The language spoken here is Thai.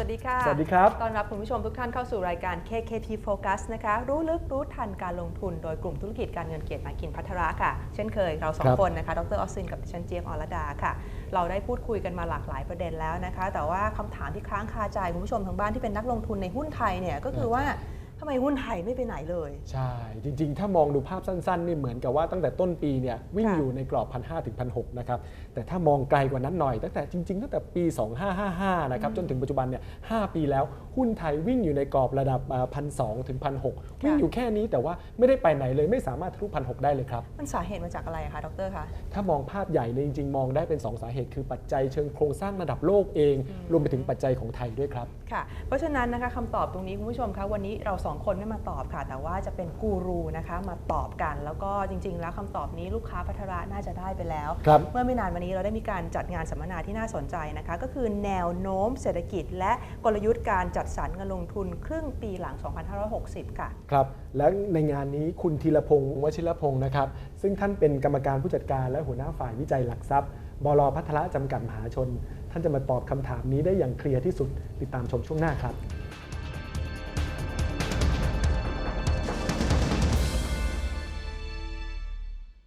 วัสดีค่ะ สวัสดีครับ ต้อนรับคุณผู้ชมทุกท่านเข้าสู่รายการ KKT Focus นะคะ รู้ลึกรู้ทันการลงทุน โดยกลุ่มธุรกิจการเงินเกียรติมากินพัทระค่ะ เช่นเคยเราสองครับคนนะคะ ดรออสซินกับดิฉันเจี๊ยบอรดาค่ะ เราได้พูดคุยกันมาหลากหลายประเด็นแล้วนะคะ แต่ว่าคำถามที่ค้างคาใจคุณผู้ชมทางบ้านที่เป็นนักลงทุนในหุ้นไทยเนี่ยก็คือว่า ทำไมหุ้นไทยไม่ไปไหนเลย ใช่ จริง ๆ ถ้ามองดูภาพสั้นๆนี่เหมือนกับว่าตั้งแต่ต้นปีเนี่ยวิ่งค่ะ อยู่ในกรอบ1 5 0 0ถึง1,600นะครับแต่ถ้ามองไกลกว่านั้นหน่อย ตั้งแต่จริง ๆ ตั้งแต่ปี 2555นะครับจนถึงปัจจุบันเนี่ย5ปีแล้วหุ้นไทยวิ่งอยู่ในกรอบระดับพันสถึงพันหวิ่งอยู่แค่นี้แต่ว่าไม่ได้ไปไหนเลยไม่สามารถทะลุพันหได้เลยครับ มันสาเหตุมาจากอะไรอะคะดรคะ ถ้ามองภาพใหญ่เนี่ยจริง ๆ มองได้เป็น 2 สาเหตุคือปัจจัยเชิงโครงสร้างระดับโลกเอง รวมไปถึงปัจจัยของไทยด้วยครับ ค่ะ เพราะฉะนั้นนะคะคำตอบตรงนี้คุณผู้ชมคะวันนี้เราสองคนไม่มาตอบค่ะ แต่ว่าจะเป็นกูรูนะคะมาตอบกัน แล้วก็จริง ๆ แล้วคำตอบนี้ลูกค้าพัทระน่าจะได้ไปแล้วครับเมื่อไม่นานวันนี้เราได้มีการจัดงานสัมมนาที่น่าสนใจนะคะ ก็คือแนวโน้มเศรษฐกิจ และกลยุทธ์การจัดสรรเงินลงทุนครึ่งปีหลัง 2560 ค่ะ ครับ และในงานนี้คุณธีรพงศ์วชิรพงศ์นะครับ ซึ่งท่านเป็นกรรมการผู้จัดการและหัวหน้าฝ่ายวิจัยหลักทรัพย์บลพัทระจำกัดมหาชน ท่านจะมาตอบคำถามนี้ได้อย่างเคลียร์ที่สุดติดตามชมช่วงหน้าครับ